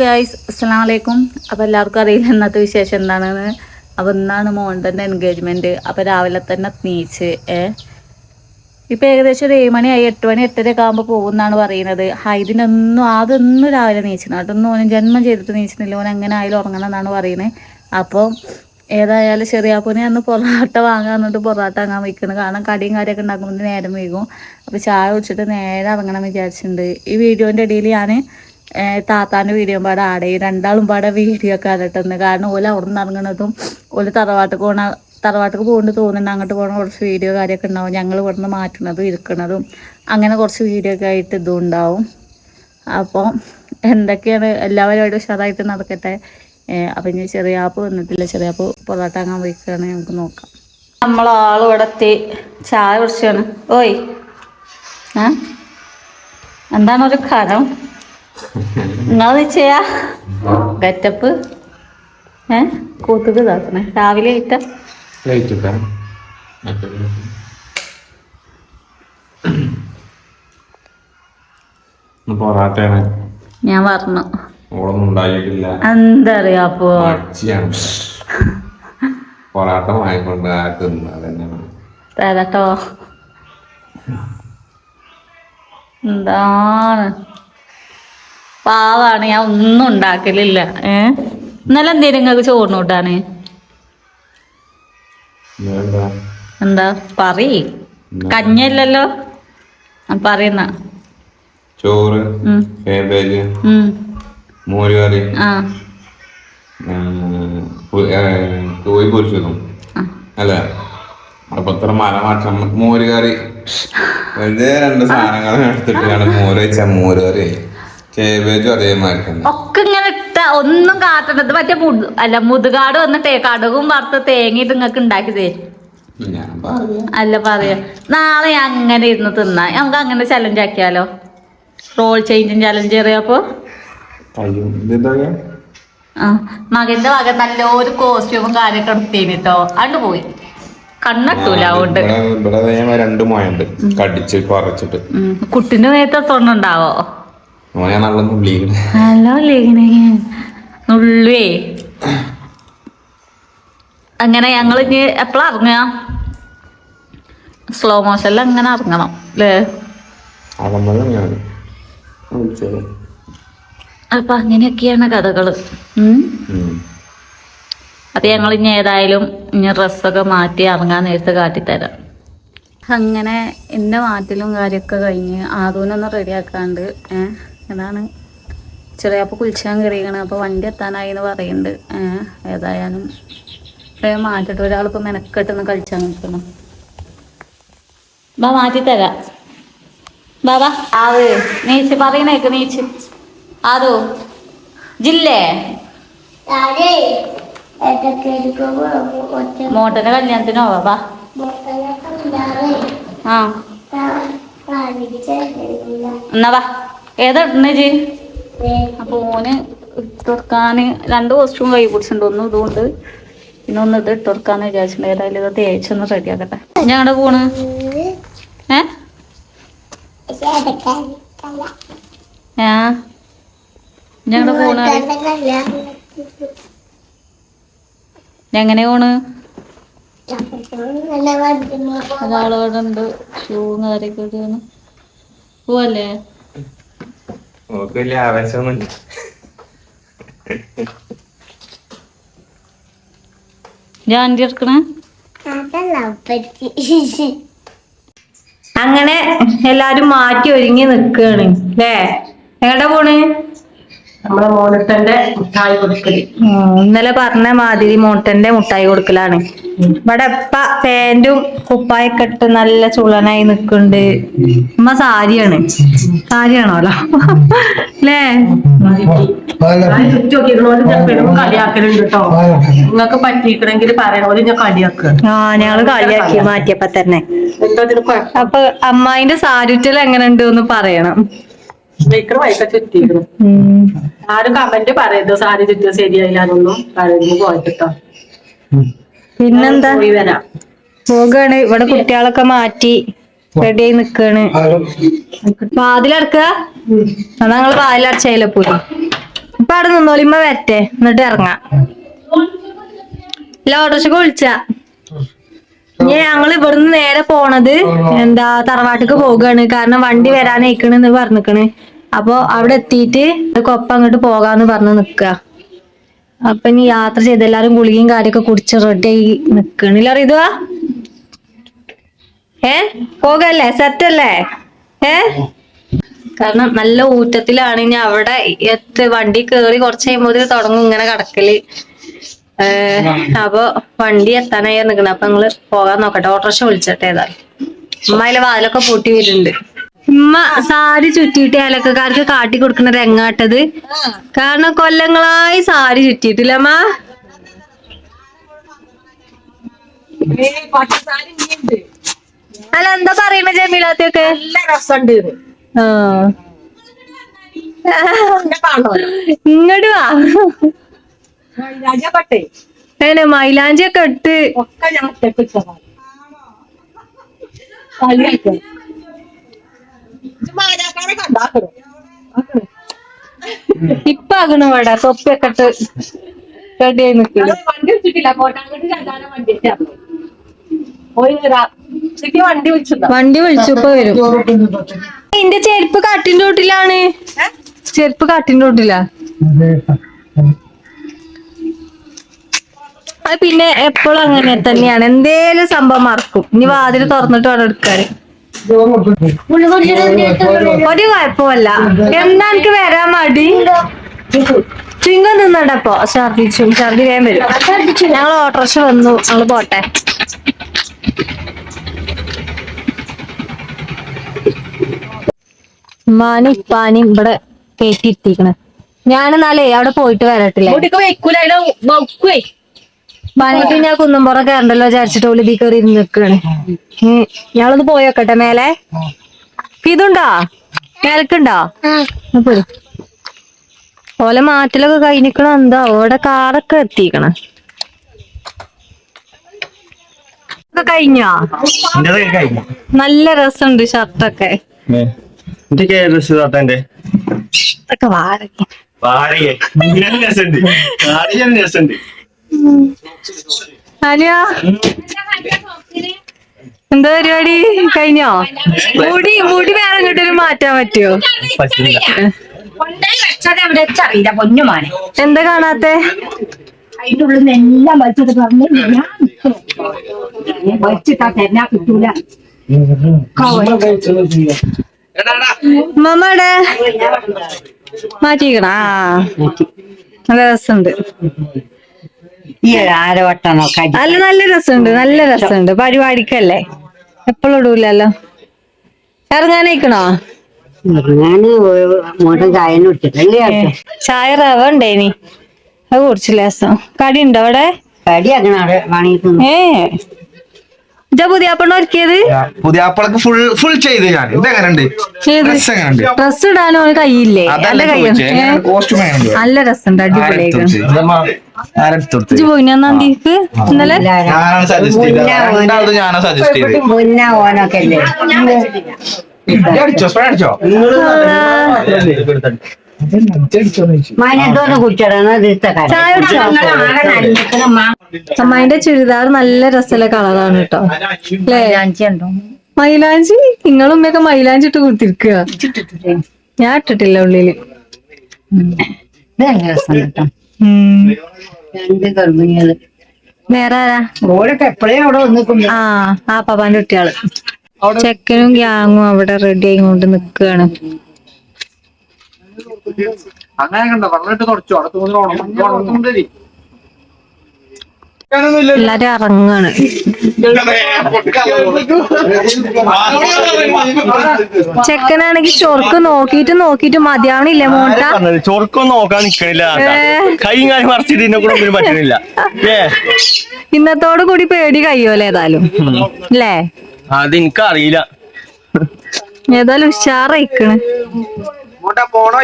Guys അസ്സാം വലൈക്കും അപ്പോൾ എല്ലാവർക്കും അറിയില്ല ഇന്നത്തെ വിശേഷം എന്താണെന്ന്. അപ്പോൾ ഇന്നാണ് മോണ്ടന്റെ എൻഗേജ്മെന്റ് അപ്പോൾ രാവിലെ തന്നെ നീച്ച് ഏ? ഇപ്പോൾ ഏകദേശം ഒരു ഏഴ് മണിയായി എട്ട് മണി എട്ടരയൊക്കെ ആകുമ്പോൾ പോകുമെന്നാണ് പറയുന്നത്. ഹൈദിനൊന്നും അതൊന്നും രാവിലെ നീച്ചിരുന്നു അതൊന്നും ഓനും ജന്മം ചെയ്തിട്ട് നീച്ചിരുന്നില്ല ഓൻ എങ്ങനെ ആയാലും ഉറങ്ങണം എന്നാണ് പറയുന്നത് അപ്പോൾ ഏതായാലും ചെറിയാപ്പൂനെ അന്ന് പൊറോട്ട വാങ്ങാൻ എന്നിട്ട് പൊറോട്ട വാങ്ങാൻ വയ്ക്കുന്നത് കാരണം കടിയും കാര്യമൊക്കെ ഉണ്ടാക്കുമ്പോൾ നേരം വൈകും. അപ്പോൾ ചായ കുടിച്ചിട്ട് നേരെ ഇറങ്ങണം വിചാരിച്ചിട്ടുണ്ട്. ഈ വീഡിയോന്റെ ഇടയിൽ ഞാൻ താത്താന്റെ വീഡിയോ പാടെ ആടെ രണ്ടാളും പാടെ വീഡിയോ ഒക്കെ ആടട്ടെന്ന് കാരണം ഓല അവിടെ നിന്ന് ഇറങ്ങണതും ഓൽ തറവാട്ടിൽ പോണ തറവാട്ടിൽ പോകുന്നത് തോന്നുന്നുണ്ട് അങ്ങോട്ട് പോകണ കുറച്ച് വീഡിയോ കാര്യമൊക്കെ ഉണ്ടാവും. ഞങ്ങൾ ഇവിടെ നിന്ന് മാറ്റണതും ഇരിക്കണതും അങ്ങനെ കുറച്ച് വീഡിയോ ഒക്കെ ആയിട്ട് ഇതും ഉണ്ടാവും. അപ്പോൾ എന്തൊക്കെയാണ്? എല്ലാവരും ഉഷാറായിട്ട് നടക്കട്ടെ. അപ്പം ഇനി ചെറിയ ആപ്പ് വന്നിട്ടില്ല. ചെറിയ ആപ്പ് പൊറോട്ട അങ്ങാൻ പോയിക്കാണ്. നമുക്ക് നോക്കാം. നമ്മളാൾ ഇവിടെ എത്തി. ചായ കുടിച്ചാണ്. ഓയ്. എന്താണ് ഒരു കരം നിങ്ങൾ ചെയ്യാ? ഗറ്റപ്പ് ഏ? കൂത്തുക ഇതാക്കണേ. രാവിലെ ഇട്ട പൊറാട്ടയാണ്. ഞാൻ പറഞ്ഞു. ഓളൊന്നും ഉണ്ടായിട്ടില്ല. എന്താ അറിയാ അപ്പോ? മടിച്ചിയാണ് പൊറാട്ട വാങ്ങിക്കൊണ്ട് ആക്കുന്ന അതന്നെയാണ് തരട്ടോ. എന്താണ്? പാവാണ് ഞാൻ ഒന്നും ഉണ്ടാക്കലില്ല. ഏ? ഇന്നലെ എന്തേലും നിങ്ങൾക്ക് ചോറിന് കൂട്ടാണ് എന്താ? പറയ്. കഞ്ഞല്ലല്ലോ ആ, പറയുന്ന ചോറ് മോരുകറി കേബേജ് ഏ, കോഴി പൊരിച്ചതും. അല്ല? അപ്പൊ ഇത്ര മല മാറ്റം. മോര് വെറുതെ രണ്ട് സാധനങ്ങൾ എടുത്തിട്ടാണ് മോര് വെച്ച മോര് കറി കേബേജും അതേമാതിരി തന്നെ ഒക്കെ ഇങ്ങനെ ഇട്ട ഒന്നും കാട്ടണത് മറ്റേ മുതു അല്ല മുതുകാട് വന്നിട്ടേ കടുകും വറുത്ത് തേങ്ങയിട്ട് നിങ്ങൾക്ക് ഉണ്ടാക്കി തരും അല്ല പറയാ. നാളെ അങ്ങനെ ഇരുന്ന് തിന്നാ. നമുക്ക് അങ്ങനെ ചലഞ്ച് ആക്കിയാലോ? റോൾ ചേഞ്ചും ചലഞ്ച് അറിയാപ്പോ ആ മകന്റെ മകൻ നല്ലൊരു കോസ്റ്റ്യൂമും കാര്യമൊക്കെ എടുത്തിട്ടോ അണ്ട് പോയി. കണ്ണട്ടൂല അതുകൊണ്ട്. രണ്ട് മോയുണ്ട്. കടിച്ച് പറിച്ചിട്ട്. കുട്ടിന്റെ നേരത്തെ തൊണ്ണുണ്ടാവോ? മോനെ നല്ല അങ്ങനെ ഞങ്ങൾ ഇനി എപ്പോഴാ ഇറങ്ങുക സ്ലോ മോഷനിൽ അങ്ങനെ ഇറങ്ങണം അല്ലേ അപ്പൊ അങ്ങനെയൊക്കെയാണ് കഥകൾ. അത് ഞങ്ങൾ ഇനി ഏതായാലും ഇനി ഡ്രസ്സൊക്കെ മാറ്റി ഇറങ്ങാൻ നേരത്ത് കാട്ടിത്തരാം. അങ്ങനെ എന്റെ മാറ്റിലും കാര്യമൊക്കെ കഴിഞ്ഞ് ആദൂനൊന്ന് റെഡിയാക്കാണ്ട് ഏഹ് അതാണ് ചെറിയപ്പോൾ കുളിച്ചാൻ കയറിയാണ് അപ്പോൾ വണ്ടി എത്താനായി എന്ന് പറയുന്നുണ്ട് ഏതായാലും വേഗം മാറ്റിട്ട് ഒരാളിപ്പോൾ മെനക്കെട്ടൊന്ന് കളിച്ചാൽ നിൽക്കണം ബാ മാറ്റിത്തരാം ബാബാ ആവ് നീച്ച് പറയണേക്ക് നീച്ച്. ആദോ ജില്ലേ? മോട്ടന്റെ കല്യാണത്തിനോ? ബാ മുട്ടലൊക്കെ ഉണ്ടാവേ ആ. എന്നാ വാ. ഏതാ ഇടണേജ് അപ്പൊ ഓന് ഇട്ടൊടുക്കാന് രണ്ട് കോസ്റ്റ്യൂം കൈ പിടിച്ചിട്ടുണ്ട്. ഒന്ന് ഇതുകൊണ്ട് പിന്നെ ഒന്ന് ഇത് ഇട്ടൊടുക്കാന്ന് വിചാരിച്ചിട്ടുണ്ട്. ഏതായാലും ഇത് തേച്ചൊന്ന് റെഡിയാക്കട്ടെ ഞങ്ങളുടെ പോണ്? ഏ? ആ. ഞങ്ങളുടെ പോണ് എങ്ങനെ പോണ്? ഒരാളോടുണ്ട് ഷൂ കാര്യൊക്കെ പോവല്ലേ? ഓക്ക് വലിയ ആവേശമൊന്നുമില്ല എടുക്കണേ? അങ്ങനെ എല്ലാരും മാറ്റി ഒരുങ്ങി നിക്കാണ് അല്ലേ എങ്ങോട്ടാ പോണ്? നമ്മളെ മോണിട്ടന്റെ മിഠായി കൊടുക്കൽ. ഇന്നലെ പറഞ്ഞ മാതിരി മോട്ടന്റെ മുട്ടായി കൊടുക്കലാണ്. ഇവിടെ ഇപ്പ പാന്റും കുപ്പായൊക്കെ ഇട്ട് നല്ല ചുളനായി നിക്കുന്നുണ്ട് ഉമ്മ സാരിയാണ്. സാരിയാണോലോ അല്ലേ? നിങ്ങക്ക് പറ്റിക്കണമെങ്കിൽ പറയണോൽ ഞാൻ കളിയാക്കുക. ആ ഞങ്ങൾ കളിയാക്കി മാറ്റിയപ്പോ തന്നെ. അപ്പൊ അമ്മായിന്റെ സാരുറ്റൽ എങ്ങനെ ഉണ്ട് എന്ന് പറയണം. വൈക്കണ വൈക്ക ചുറ്റിയിരുന്നു. ആരും കമന്റ് പറയരുത്. സാരി ചുറ്റിയത് ശരിയായില്ലാന്നൊന്നും പറയുന്നു പോയിട്ടോ പിന്നെന്താ? പോകാണ്. ഇവിടെ കുട്ടികളൊക്കെ മാറ്റി റെഡി ആയി നിക്കാണ്. വാതിലടക്ക. എന്നാ ഞങ്ങൾ വാതിലടച്ചതിലെ പോയി ഇപ്പൊ അവിടെ നിന്നോളിമ്മ വരട്ടെ. എന്നിട്ട് ഇറങ്ങാം. ലോട്ടർഷക്ക് വിളിച്ച. ഇനി ഞങ്ങൾ ഇവിടുന്ന് നേരെ പോണത് എന്താ തറവാട്ടിക്ക് പോവുകയാണ് കാരണം വണ്ടി വരാനേക്കണെന്ന് പറഞ്ഞിക്കണ്. അപ്പൊ അവിടെ എത്തിയിട്ട് കൊപ്പ അങ്ങോട്ട് പോകാന്ന് പറഞ്ഞ് നിക്ക. അപ്പൊ ഇനി യാത്ര ചെയ്ത് എല്ലാരും ഗുളികയും കാര്യമൊക്കെ കുടിച്ച് റെഡി ആയി നിക്കണില്ല ഇതുവാ? ഏ? പോകല്ലേ? സെറ്റ് അല്ലേ? ഏ? കാരണം നല്ല ഊറ്റത്തിലാണ് ഇനി അവിടെ എത്ത് വണ്ടി കേറി കുറച്ച് കഴിയുമ്പോൾ തുടങ്ങും ഇങ്ങനെ കടക്കൽ. അപ്പൊ വണ്ടി എത്താനായി നിക്കണം അപ്പൊ നിങ്ങൾ പോകാൻ നോക്കട്ടെ. ഓട്ടോറിക്ഷ വിളിച്ചിട്ട് ഏതായാലും. ഉമ്മ അതിലെ വാതിലൊക്കെ പൂട്ടി വരുന്നുണ്ട്. ഉമ്മ സാരി ചുറ്റിയിട്ട് ഏലക്കക്കാർക്ക് കാട്ടി കൊടുക്കുന്ന രംഗാട്ടത് കാരണം കൊല്ലങ്ങളായി സാരി ചുറ്റിയിട്ടില്ലമ്മ അല്ല എന്താ പറയണ ജമീലാത്തൊക്കെ? ഇങ്ങോട്ട് വാ. അങ്ങനെ മൈലാഞ്ചി ഒക്കെ ഇട്ട്. ഒക്കെ ഞാൻ ഇപ്പൊ ആകണ ഇവിടെ തൊപ്പിയൊക്കെ ഇട്ട് റെഡി ആയി നിൽക്കുന്നു വണ്ടി വെച്ചിട്ടില്ല കോട്ടാങ്കട്ട് രണ്ടാനെ വണ്ടി വണ്ടി വിളിച്ചിട്ടുണ്ടോ? വണ്ടി വിളിച്ചു ഇപ്പൊ വരും. എന്റെ ചെരുപ്പ് കാട്ടിന്റെ റോട്ടിലാണ് ചെരുപ്പ് കാട്ടിന്റെ റോട്ടിലാ അത് പിന്നെ എപ്പോഴും അങ്ങനെ തന്നെയാണ്. എന്തേലും സംഭവം മറക്കും. ഇനി വാതിൽ തുറന്നിട്ട് വേണം എടുക്കാന്. ഒരു കുഴപ്പമല്ല എന്നാ എനിക്ക് വരാൻ മടി. ചിങ്കം നിന്നടപ്പോ ഛർദിച്ചു ഛർദി വേഗം വരും ഞങ്ങൾ ഓട്ടോറിക്ഷ വന്നു. ഞങ്ങൾ പോട്ടെ. ഉമ്മാനും പാനി ഇവിടെ കയറ്റിയിരുത്തിക്കണ് ഞാനെന്നാലേ അവിടെ പോയിട്ട് വരട്ടില്ലേ ഉമ്മാനായിട്ട് ഞാൻ കുന്നുംപുറം കയറണ്ടല്ലോ വിചാരിച്ചിട്ട് ഓൽ ഇതിൽ കയറി നിൽക്കാണ് ഞാളൊന്ന് പോയോക്കട്ടെ മേലെ? ഇതുണ്ടോ? മേലക്കുണ്ടോ? ഓല പോയി ഓലെ മാറ്റിലൊക്കെ കഴിഞ്ഞിക്കണ എന്താ? ഓടെ കാറൊക്കെ എത്തിക്കണ. കഴിഞ്ഞോ? നല്ല രസമുണ്ട് ഷർട്ടൊക്കെ. വാടക വാടക ഇങ്ങനെ രസമുണ്ട്. വാടക രസമുണ്ട്. അനിയാ എന്താ പരിപാടി? കഴിഞ്ഞോ? മുടി മുടി വേറെ ഇങ്ങോട്ടൊരു മാറ്റാൻ പറ്റുമോ എന്താ കാണാത്തെ? അതിന്റെ ഉള്ളിൽ നിന്ന് എല്ലാം വലിച്ചിട്ട് പറഞ്ഞു ഞാൻ വലിച്ചിട്ടാ തരുന്നാ കിട്ടൂല മമ്മടെ മാറ്റിക്കണ നല്ല രസമുണ്ട്. ഈ ആരവട്ടണോ നല്ല നല്ല രസമുണ്ട് നല്ല രസമുണ്ട്. പരിപാടിക്കല്ലേ? എപ്പോഴും ഇടൂലല്ലോ? ഇറങ്ങാനേക്കണോ ചായ റവണ്ടേ ചായ റവ ഉണ്ടേനി അത് കുടിച്ചില്ല കടി ഉണ്ടോ അവിടെ? കടി അങ്ങനെ ഏ ഒരുക്കിയത്. ഫുൾ ഫുൾ ചെയ്ത് ഞാൻ. ഇതെങ്ങനെയുണ്ട് ഡ്രസ് എങ്ങനെയുണ്ട്? ഡ്രസ് ഇടാനോ അവന് കയ്യില്ലേ അതല്ല നല്ല നല്ല രസമുണ്ട് അടിപൊളിയായിട്ട്. ആരെടുത്തു ഇജ്ജ് പോയിനാ നന്ദിക്ക്? ഇന്നലെ? ചായ കുടിച്ചോ? അമ്മായിന്റെ ചുരിദാർ നല്ല രസമുള്ള കളറാണ് കേട്ടോ. അല്ലേ മൈലാഞ്ചി നിങ്ങളും ഉമ്മയൊക്കെ മൈലാഞ്ചി ഇട്ട് കുത്തിരിക്കുക ഞാൻ ഇട്ടിട്ടില്ല ഉള്ളിൽ. വേറെ ആരാ? ആ ആ പപ്പാന്റെ കുട്ടികൾ. ചെക്കനും ഗ്യാങ്ങും അവിടെ റെഡി ആയി കൊണ്ട് നിക്കുകയാണ് അങ്ങനെ കണ്ടോ? പറഞ്ഞിട്ട് തുടച്ചു. അവിടെ തോന്നി എല്ലാരും ഇറങ്ങാണ് ചെക്കനാണെങ്കിൽ ചൊർക്ക് നോക്കിട്ട് നോക്കിട്ട് മതിയാവണില്ലേ മോട്ട ചൊറുക്കൊന്നും നോക്കാൻ നിക്കണില്ല കൈയും കാര്യം മറിച്ചിട്ട് ഇതിനെ കൂടെ ഒന്നിനും പറ്റണില്ല. ഇന്നത്തോടു കൂടി പേടി കഴിയോലെ ഏതായാലും. അല്ലേ അത് എനിക്കറിയില്ല ഏതായാലും ഉഷാറായിക്കണ്. പോണോ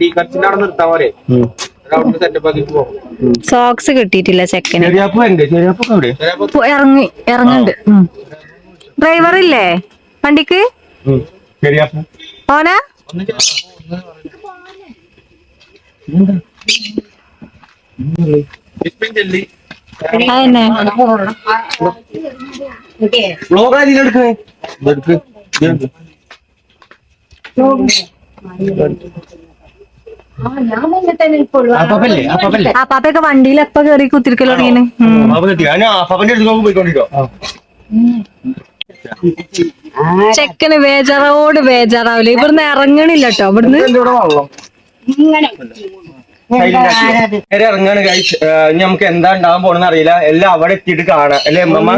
ഡീകർച്ചിന്റെ അവിടെ നിർത്താൻ പോരെ. സോക്സ് കിട്ടിയിട്ടില്ല ചെക്കന്. ഇറങ്ങി ഇറങ്ങുന്നുണ്ട്. ഡ്രൈവർ ഇല്ലേ? വണ്ടിക്ക്? ഓനാ? അതന്നെ. വ്ളോഗ് ആരെങ്കിലും എടുക്കണേ ഇതെടുക്ക് ഇതെടുക്ക് അപ്പല്ലേ അപ്പല്ലേ ആ പാപ്പയൊക്കെ വണ്ടിയിൽ എപ്പ കേറി കുത്തിരിക്കലോ ചെക്കന് ബേജാറോട് ബേജാറാവില്ല? ഇവിടുന്ന് ഇറങ്ങണില്ല കേട്ടോ ഇവിടുന്ന്. നേരെ ഇറങ്ങാണ് കഴിച്ച് ഇനി നമുക്ക് എന്താ ഉണ്ടാവാൻ പോണെന്ന് അറിയില്ല. എല്ലാം അവിടെ എത്തിയിട്ട് കാണാം. അല്ലെ ഉമ്മമ്മ?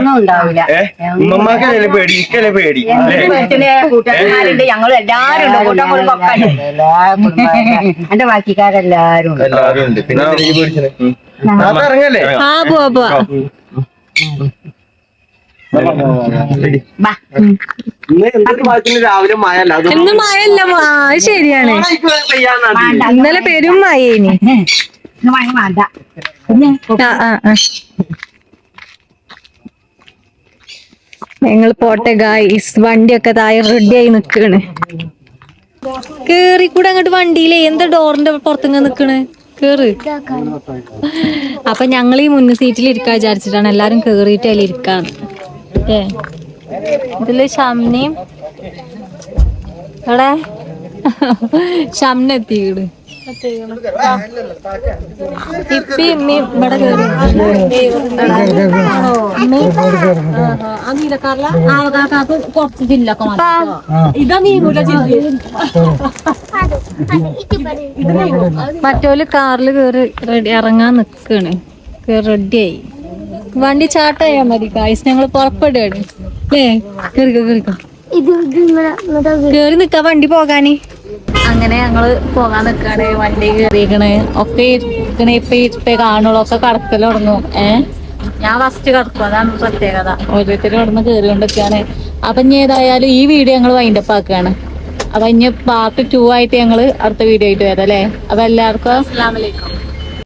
ഏ ഉമ്മമ്മക്കല്ലേ പേടി? ഇക്കല്ലേ പേടി. അല്ലേ? കൂട്ടുകാരുണ്ട് ഞങ്ങൾ എല്ലാരും എന്റെ ബാക്കിക്കാരെല്ലാരും ഉണ്ട്. എല്ലാവരും ഉണ്ട്. പിന്നെ. ഇറങ്ങല്ലേ? ആ പോവാ പോവാ. രാവിലെ മഴ ഇന്ന് മഴയല്ല അത് ശരിയാണ്. ഇന്നലെ പെരും മഴേനി ഇന്ന് മഴ വേണ്ട. ആ ആ ആ. ഞങ്ങൾ പോട്ടെ ഗായ്സ് വണ്ടിയൊക്കെ താഴെ റെഡി ആയി നിക്കാണ്. കേറി കൂടെ അങ്ങോട്ട് വണ്ടിയിലേ. എന്താ ഡോറിന്റെ പുറത്തുങ്ങ നിക്കണ്? കേറ്. അപ്പൊ ഞങ്ങൾ ഈ മുന്നു സീറ്റിൽ ഇരിക്കാൻ വിചാരിച്ചിട്ടാണ് എല്ലാരും കേറിയിട്ട് അതിൽ ഇരിക്കാന്ന്. ഇതിൽ ഷംനയും എവിടെ? ഇപ്പി ഇമ്മയും ഇവിടെ മറ്റോൽ കാറിൽ കേറി റെഡി ഇറങ്ങാൻ നിക്കാണ്. റെഡിയായി. വണ്ടി ചാട്ടായാ മതി കായ്സ് ഞങ്ങൾ പുറപ്പെടുകയാണ്. ഏ കേറിക്കോ കേറിക്കോ കേറി നിക്ക വണ്ടി പോകാന്. അങ്ങനെ ഞങ്ങൾ പോകാൻ നിക്കാണ്. വണ്ടി കയറിക്കണ് ഒക്കെ ഇരിക്കണേ. ഇപ്പൊ ഇരിപ്പേ കാണുള്ളൂ. ഒക്കെ കടക്കൽ തുടങ്ങും. ഏ? ഞാൻ ഫസ്റ്റ് കടക്കും. അതാണ് പ്രത്യേകത. ഓരോരുത്തരും ഇവിടുന്ന് കയറിക്കൊണ്ടിരിക്കാണ് അപ്പൊ ഇനി ഏതായാലും ഈ വീഡിയോ ഞങ്ങൾ വൈൻഡപ്പ് ആക്കുകയാണ് അപ്പൊ ഇനി പാർട്ട് ടു ആയിട്ട് ഞങ്ങൾ അടുത്ത വീഡിയോ ആയിട്ട് വരാം അല്ലേ അപ്പൊ എല്ലാവർക്കും അസ്സലാമലൈക്കും